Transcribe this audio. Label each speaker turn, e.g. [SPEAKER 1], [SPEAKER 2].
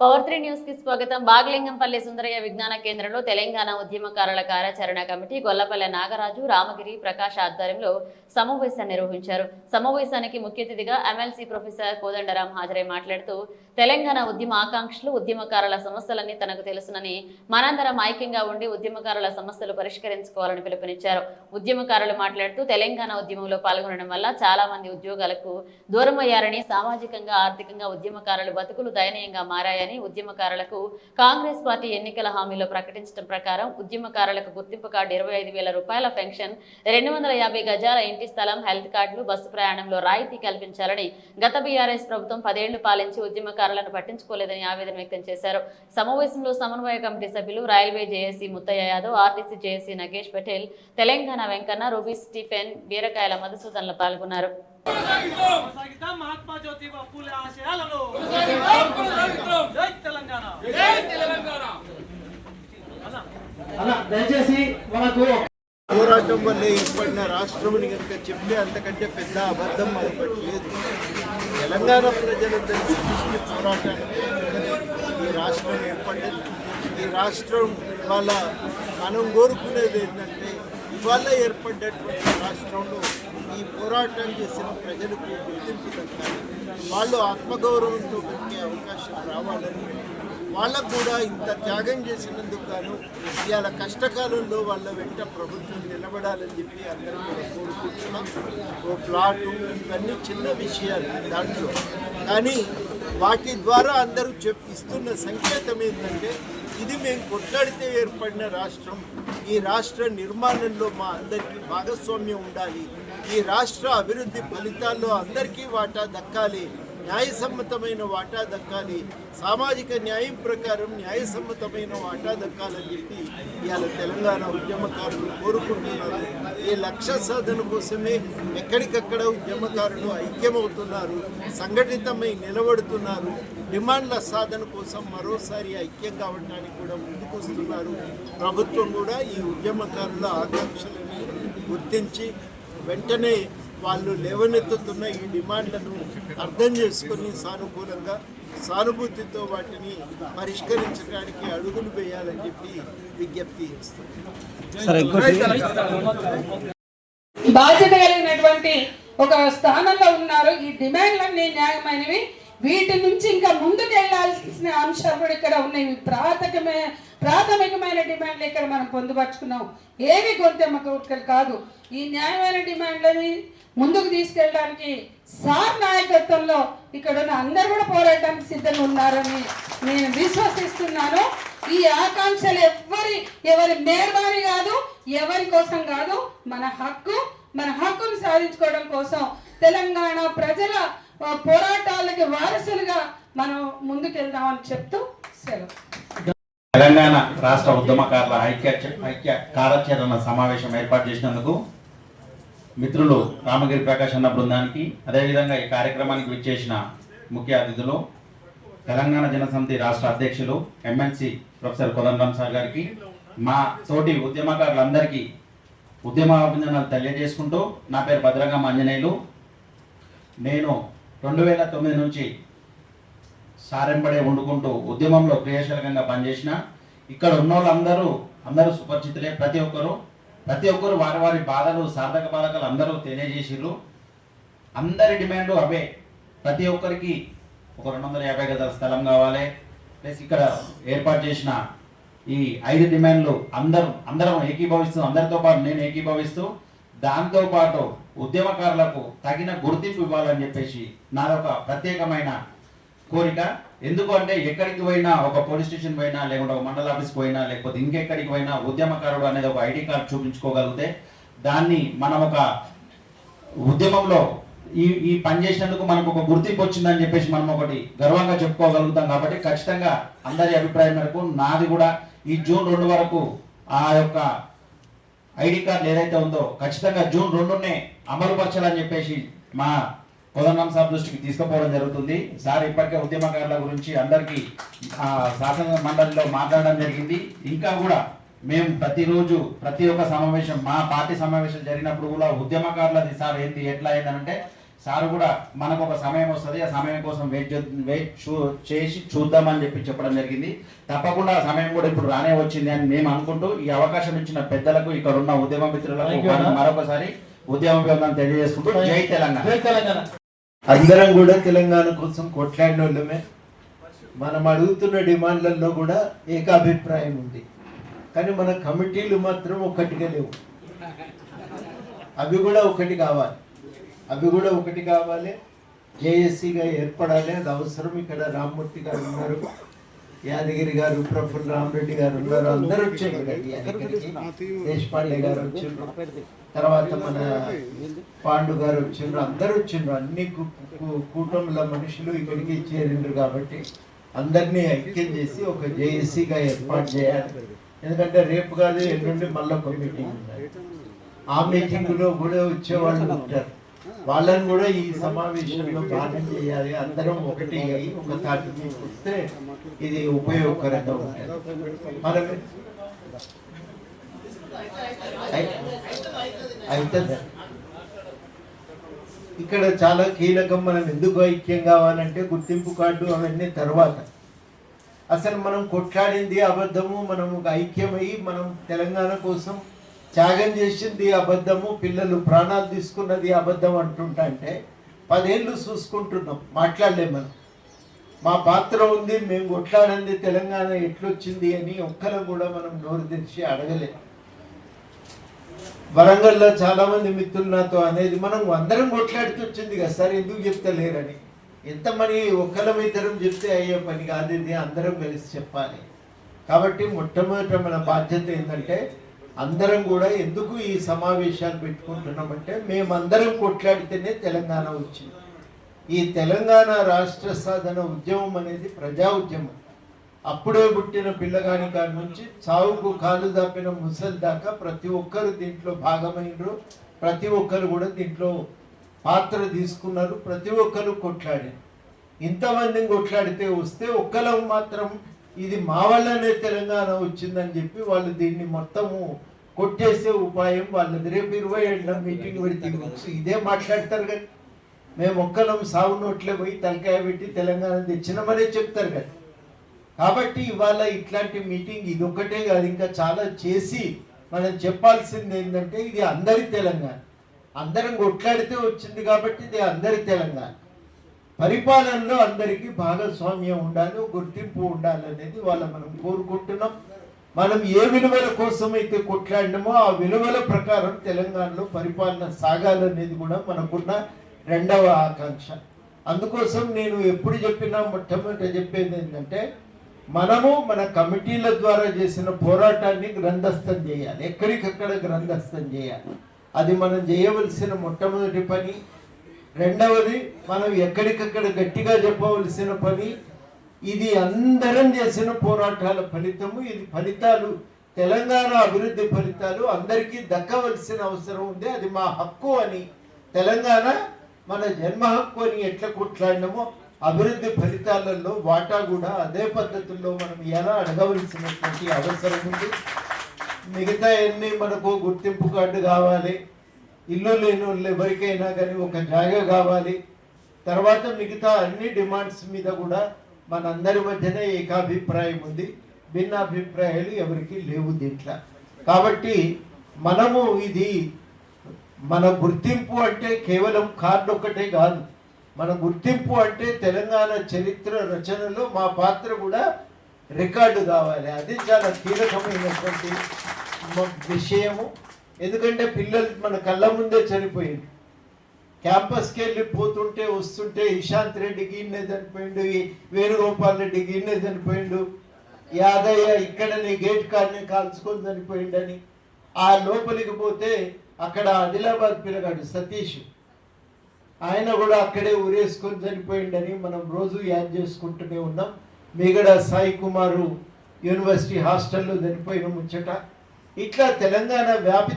[SPEAKER 1] Power three న్యూస్కి స్వాగతం. బాగలింగంపల్లి సుందరయ్య విజ్ఞాన కేంద్రంలో తెలంగాణ ఉద్యమకారుల కార్యాచరణ కమిటీ గొల్లపల్లె నాగరాజు రామగిరి ప్రకాష్ ఆధ్వర్యంలో సమావేశం నిర్వహించారు. సమావేశానికి ముఖ్య అతిథిగా ఎమ్మెల్సీ ప్రొఫెసర్ కోదండరాం హాజరై మాట్లాడుతూ తెలంగాణ ఉద్యమ ఆకాంక్షలు ఉద్యమకారుల సమస్యలన్నీ తనకు తెలుసునని మనందరం ఐక్యంగా ఉండి ఉద్యమకారుల సమస్యలు పరిష్కరించుకోవాలని పిలుపునిచ్చారు. ఉద్యమకారులు మాట్లాడుతూ తెలంగాణ ఉద్యమంలో పాల్గొనడం వల్ల చాలా మంది ఉద్యోగాలకు దూరమయ్యారని సామాజికంగా ఆర్థికంగా ఉద్యమకారులు బతుకులు దయనీయంగా మారాయని ఉద్యమకారులకు కాంగ్రెస్ పార్టీ ఎన్నికల హామీలో ప్రకటించడం ప్రకారం ఉద్యమకారులకు గుర్తింపు కార్డు ఇరవై ఐదు వేల రూపాయల పెన్షన్ రెండు వందల యాభై గజాల ఇంటి స్థలం హెల్త్ కార్డులు బస్సు ప్రయాణంలో రాయితీ కల్పించాలని గత బీఆర్ఎస్ ప్రభుత్వం పదేళ్ళు పాలించి ఉద్యమకారులను పట్టించుకోలేదని ఆవేదన వ్యక్తం చేశారు. సమావేశంలో సమన్వయ కమిటీ సభ్యులు railway JAC Muthaiah Yadav RTC JAC Nagesh Patel Telangana Venkanna Ruby Stephen Beerakayala మధుసూదన్లు పాల్గొన్నారు.
[SPEAKER 2] కొనసాగిద్దాం. మహాత్మా జ్యోతిబా పూలే ఆశయాలను జై తెలంగాణ.
[SPEAKER 3] అన్న. దయచేసి మనకు
[SPEAKER 4] పోరాటం వల్ల ఏర్పడిన రాష్ట్రముని కనుక చెప్తే అంతకంటే పెద్ద అబద్ధం మరొకటి లేదు. తెలంగాణ ప్రజలందరి సృష్టి పోరాటానికి ఈ రాష్ట్రం ఏర్పడ్డది ఈ రాష్ట్రం వాళ్ళ మనం కోరుకునేది ఏంటంటే వల్ల ఏర్పడ్డటువంటి రాష్ట్రంలో ఈ పోరాటం చేసిన ప్రజలకు గుర్తింపు దక్కాలి వాళ్ళు ఆత్మగౌరవంతో బతికే అవకాశం రావాలని వాళ్ళకు కూడా ఇంత త్యాగం చేసినందుకు గాను ఇవాళ కష్టకాలంలో వాళ్ళ వెంట ప్రభుత్వం నిలబడాలని చెప్పి అందరూ కోరుకుంటున్నాం. ఓ ప్లాటు ఇవన్నీ చిన్న విషయాలు దాంట్లో. కానీ వాటి ద్వారా అందరూ చెప్ ఇస్తున్న సంకేతం ఏంటంటే ఇది మేము కొట్లాడితే ఏర్పడిన రాష్ట్రం. ఈ రాష్ట్ర నిర్మాణంలో మా అందరికీ భాగస్వామ్యం ఉండాలి. ఈ రాష్ట్ర అభివృద్ధి ఫలితాల్లో అందరికీ వాటా దక్కాలి. న్యాయసమ్మతమైన వాటా దక్కాలి. సామాజిక న్యాయం ప్రకారం న్యాయసమ్మతమైన వాటా దక్కాలని చెప్పి ఇవాళ తెలంగాణ ఉద్యమకారులు కోరుకుంటున్నారు. ఈ లక్ష్య సాధన కోసమే ఎక్కడికక్కడ ఉద్యమకారులు ఐక్యమవుతున్నారు సంఘటితమై నిలబడుతున్నారు. డిమాండ్ల సాధన కోసం మరోసారి ఐక్యం కావడానికి కూడా ముందుకొస్తున్నారు. ప్రభుత్వం కూడా ఈ ఉద్యమకారుల ఆకాంక్షలని గుర్తించి వెంటనే వాళ్ళు లేవనెత్తుతున్న ఈ డిమాండ్లను అర్థం చేసుకుని సానుకూలంగా సానుభూతితో వాటిని పరిష్కరించడానికి అడుగులు వేయాలని చెప్పి విజ్ఞప్తి
[SPEAKER 5] బాధ్యత కలిగినటువంటి ఒక స్థానంలో ఉన్నారు. ఈ డిమాండ్లన్నీ న్యాయమైనవి. వీటి నుంచి ఇంకా ముందుకు వెళ్ళాల్సిన అంశాలు కూడా ఇక్కడ ఉన్నాయి. ప్రాథమికమైన ప్రాథమికమైన డిమాండ్లు ఇక్కడ మనం పొందుపరుచుకున్నాం. ఏవి గొంతెమ్మ కోరికలు కాదు. ఈ న్యాయమైన డిమాండ్లని ముందుకు తీసుకెళ్ళడానికి సార్ నాయకత్వంలో ఇక్కడ ఉన్న అందరు కూడా పోరాటానికి సిద్ధంగా ఉన్నారని నేను విశ్వసిస్తున్నాను. ఈ ఆకాంక్షలు ఎవరి ఎవరి మేర్బారి కాదు ఎవరి కోసం కాదు మన హక్కు మన హక్కును సాధించుకోవడం కోసం తెలంగాణ ప్రజల పోరాటాలకి వారసులుగా మనం ముందుకెళ్దామని చెప్తూ సెలవు.
[SPEAKER 6] తెలంగాణ రాష్ట్ర ఉద్యమకారుల ఐక్య ఐక్య కార్యాచరణ సమావేశం ఏర్పాటు చేసినందుకు మిత్రులు రామగిరి ప్రకాష్ అన్న బృందానికి అదేవిధంగా ఈ కార్యక్రమానికి విచ్చేసిన ముఖ్య అతిథులు తెలంగాణ జనసమితి రాష్ట్ర అధ్యక్షులు ఎమ్మెల్సీ ప్రొఫెసర్ కొదండం సార్ గారికి మా తోటి ఉద్యమకారులందరికీ ఉద్యమాభినందనలు తెలియజేసుకుంటూ నా పేరు భద్రంగం ఆంజనేయులు. నేను రెండు వేల తొమ్మిది నుంచి సారెంబడే వండుకుంటూ ఉద్యమంలో క్రియాశీలకంగా పనిచేసిన ఇక్కడ ఉన్న వాళ్ళందరూ అందరూ సుపరిచితులే. ప్రతి ఒక్కరు ప్రతి ఒక్కరు వారి వారి బాధలు సార్థక బాధకాలు అందరూ తెలియజేసిర్రు. అందరి డిమాండ్లు అవే. ప్రతి ఒక్కరికి ఒక రెండు వందల యాభై గజాల స్థలం కావాలి. ప్లస్ ఇక్కడ ఏర్పాటు చేసిన ఈ ఐదు డిమాండ్లు అందరం అందరం ఏకీభవిస్తూ అందరితో పాటు నేను ఏకీభవిస్తూ దాంతో పాటు ఉద్యమకారులకు తగిన గుర్తింపు ఇవ్వాలని చెప్పేసి నాదొక ప్రత్యేకమైన కోరిక? ఎందుకు అంటే ఎక్కడికి పోయినా ఒక పోలీస్ స్టేషన్ పోయినా లేకుంటే ఒక మండల ఆఫీస్కి పోయినా లేకపోతే ఇంకెక్కడికి పోయినా ఉద్యమకారుడు అనేది ఒక ఐడి కార్డు చూపించుకోగలిగితే దాన్ని మనం ఒక ఉద్యమంలో ఈ ఈ పని చేసినందుకు మనకు ఒక గుర్తింపు వచ్చిందని చెప్పేసి మనం ఒకటి గర్వంగా చెప్పుకోగలుగుతాం కాబట్టి ఖచ్చితంగా అందరి అభిప్రాయం మేరకు నాది కూడా ఈ జూన్ రెండు వరకు ఆ యొక్క ఐడి కార్డు ఏదైతే ఉందో ఖచ్చితంగా జూన్ రెండునే అమలుపరచాలని చెప్పేసి మా కోదండం సార్ దృష్టికి తీసుకుపోవడం జరుగుతుంది. సార్ ఇప్పటికే ఉద్యమకారుల గురించి అందరికీ ఆ, శాసన మండలిలో మాట్లాడడం జరిగింది. ఇంకా కూడా మేము ప్రతిరోజు ప్రతి ఒక్క సమావేశం మా పార్టీ సమావేశం జరిగినప్పుడు కూడా ఉద్యమకారులది సార్ ఏంటి ఎట్లా అయిందంటే సార్ కూడా మనకు ఒక సమయం వస్తుంది ఆ సమయం కోసం వెయిట్ వెయిట్ చూ చేసి చూద్దామని చెప్పి చెప్పడం జరిగింది. తప్పకుండా ఆ సమయం కూడా ఇప్పుడు రానే వచ్చింది అని మేము అనుకుంటూ ఈ అవకాశం ఇచ్చిన పెద్దలకు ఇక్కడ ఉన్న ఉద్యమ మిత్రులకు. మరొకసారి ఉద్యమ తెలియజేసుకుంటూ జై తెలంగాణ.
[SPEAKER 3] జై తెలంగాణ.
[SPEAKER 4] అందరం కూడా తెలంగాణ కోసం కొట్లాడిన వాళ్ళమే మనం అడుగుతున్న డిమాండ్లలో కూడా ఏకాభిప్రాయం ఉంది. కానీ మన కమిటీలు మాత్రం ఒక్కటిగా లేవు. అవి కూడా ఒకటి కావాలి. అవి కూడా ఒకటి కావాలి. జేఏసీగా ఏర్పడాలి. అది అవసరం. ఇక్కడ రామ్మూర్తి గారు ఉన్నారు. యాదగిరి గారు ప్రఫుల్ రామరెడ్డి గారు ఉన్నారు. అందరూ వచ్చారు. దేశపాండే గారు వచ్చారు. తర్వాత మన పాండు గారు వచ్చిండ్రు అందరూ వచ్చిండ్రు అన్ని కు- కు- కూటముల మనుషులు ఇక్కడికి చేరిండ్రు కాబట్టి అందరినీ ఐక్యం చేసి ఒక జేఏసీగా ఏర్పాటు చేయాలి. ఎందుకంటే రేపు కాదు ఎల్లుండి మళ్ళీ ఒక మీటింగ్ ఉన్నది ఆ మీటింగ్లో కూడా వచ్చే వాళ్ళు ఉంటారు. వాళ్ళని కూడా ఈ సమావేశంలో భాగం చేయాలి. అందరం ఒకటి ఒక తాటి తీసుకొస్తే ఇది ఉపయోగకరంగా ఉంటుంది. మనం అయితే ఇక్కడ చాలా కీలకం మనం ఎందుకు ఐక్యం కావాలంటే గుర్తింపు కార్డు అవన్నీ తర్వాత. అసలు మనం కొట్లాడింది అబద్ధము మనము ఒక ఐక్యమై మనం తెలంగాణ కోసం త్యాగం చేసింది అబద్ధము పిల్లలు ప్రాణాలు తీసుకున్నది అబద్ధం అంటుంటా అంటే పదేళ్ళు చూసుకుంటున్నాం మాట్లాడలేం మనం. మా పాత్ర ఉంది మేము కొట్లాడింది తెలంగాణ ఎట్లొచ్చింది అని ఒక్కరం కూడా మనం నోరు తెరిచి అడగలేం. వరంగల్లో చాలామంది మిత్రులు నాతో అనేది మనం అందరం కొట్లాడుతొచ్చింది కదా సార్ ఎందుకు చెప్తలేరని. ఎంత మరి ఒక్కరం ఇద్దరం చెప్తే అయ్యే పని కాదు ఇది అందరం కలిసి చెప్పాలి. కాబట్టి మొట్టమొదట మన బాధ్యత ఏంటంటే అందరం కూడా ఎందుకు ఈ సమావేశాలు పెట్టుకుంటున్నామంటే మేమందరం కొట్లాడితేనే తెలంగాణ వచ్చింది. ఈ తెలంగాణ రాష్ట్ర సాధన ఉద్యమం అనేది ప్రజా ఉద్యమం. అప్పుడే పుట్టిన పిల్లగాని కాడి నుంచి చావుకు కాలు దాపిన ముసలి దాకా ప్రతి ఒక్కరు దీంట్లో భాగమైనరు ప్రతి ఒక్కరు కూడా దీంట్లో పాత్ర తీసుకున్నారు. ప్రతి ఒక్కరు కొట్లాడారు. ఇంతమందిని కొట్లాడితే వస్తే ఒక్కలం మాత్రం ఇది మా వల్లనే తెలంగాణ వచ్చిందని చెప్పి వాళ్ళు దీన్ని మొత్తము కొట్టేసే ఉపాయం వాళ్ళది. రేపు ఇరవై ఏళ్ళ మీటింగ్ పెడితే ఇదే మాట్లాడతారు కదా. మేము ఒక్కలం సాగు నోట్లే పోయి తలకాయ పెట్టి తెలంగాణ తెచ్చినామనే చెప్తారు కదా. కాబట్టి ఇవాళ ఇట్లాంటి మీటింగ్ ఇది ఒక్కటే కాదు. ఇంకా చాలా చేసి మనం చెప్పాల్సింది ఏంటంటే ఇది అందరి తెలంగాణ. అందరం కొట్లాడితే వచ్చింది కాబట్టి ఇది అందరి తెలంగాణ. పరిపాలనలో అందరికీ భాగస్వామ్యం ఉండాలి గుర్తింపు ఉండాలనేది వాళ్ళ మనం కోరుకుంటున్నాం. మనం ఏ విలువల కోసం అయితే కొట్లాడినామో ఆ విలువల ప్రకారం తెలంగాణలో పరిపాలన సాగాలనేది కూడా మనకున్న రెండవ ఆకాంక్ష. అందుకోసం నేను ఎప్పుడు చెప్పినా మొట్టమొదట చెప్పేది ఏంటంటే మనము మన కమిటీల ద్వారా చేసిన పోరాటాన్ని గ్రంథస్థం చేయాలి. ఎక్కడికక్కడ గ్రంథస్థం చేయాలి. అది మనం చేయవలసిన మొట్టమొదటి పని రెండవది మనం ఎక్కడికక్కడ గట్టిగా చెప్పవలసిన పని ఇది అందరం చేసిన పోరాటాల ఫలితము ఇది ఫలితాలు తెలంగాణ అభివృద్ధి ఫలితాలు అందరికీ దక్కవలసిన అవసరం ఉంది అది మా హక్కు అని. తెలంగాణ మన జన్మ హక్కు అని ఎట్లా కొట్లాడినామో అభివృద్ధి ఫలితాలలో వాటా కూడా అదే పద్ధతుల్లో మనం ఎలా అడగవలసినటువంటి అవసరం ఉంది. మిగతా ఎన్ని మనకు గుర్తింపు కార్డు కావాలి ఇల్లు లేని వాళ్ళు ఎవరికైనా కానీ ఒక జాగా కావాలి. తర్వాత మిగతా అన్ని డిమాండ్స్ మీద కూడా మనందరి మధ్యనే ఏకాభిప్రాయం ఉంది. భిన్నాభిప్రాయాలు ఎవరికి లేవు దీంట్లో. కాబట్టి మనము ఇది మన గుర్తింపు అంటే కేవలం కార్డు ఒక్కటే కాదు. మన గుర్తింపు అంటే తెలంగాణ చరిత్ర రచనలో మా పాత్ర కూడా రికార్డు కావాలి. అది చాలా కీలకమైనటువంటి విషయము. ఎందుకంటే పిల్లలు మన కళ్ళ ముందే చనిపోయింది. క్యాంపస్కి వెళ్ళి పోతుంటే వస్తుంటే ఇషాంత్ రెడ్డి గిన్నె చనిపోయిండు వేణుగోపాల్ రెడ్డి గిన్నె చనిపోయిండు. యాదయ్య ఇక్కడనే గేట్ కార్ని కాల్చుకొని చనిపోయిండని. ఆ లోపలికి పోతే అక్కడ ఆదిలాబాద్ పిల్లగాడు సతీష్. ఆయన కూడా అక్కడే ఊరేసుకొని చనిపోయిండని మనం రోజు యాద్ చేసుకుంటూనే ఉన్నాం. మిగడ సాయి కుమారు యూనివర్సిటీ హాస్టల్లో చనిపోయిన ముచ్చట. ఇట్లా తెలంగాణ వ్యాపి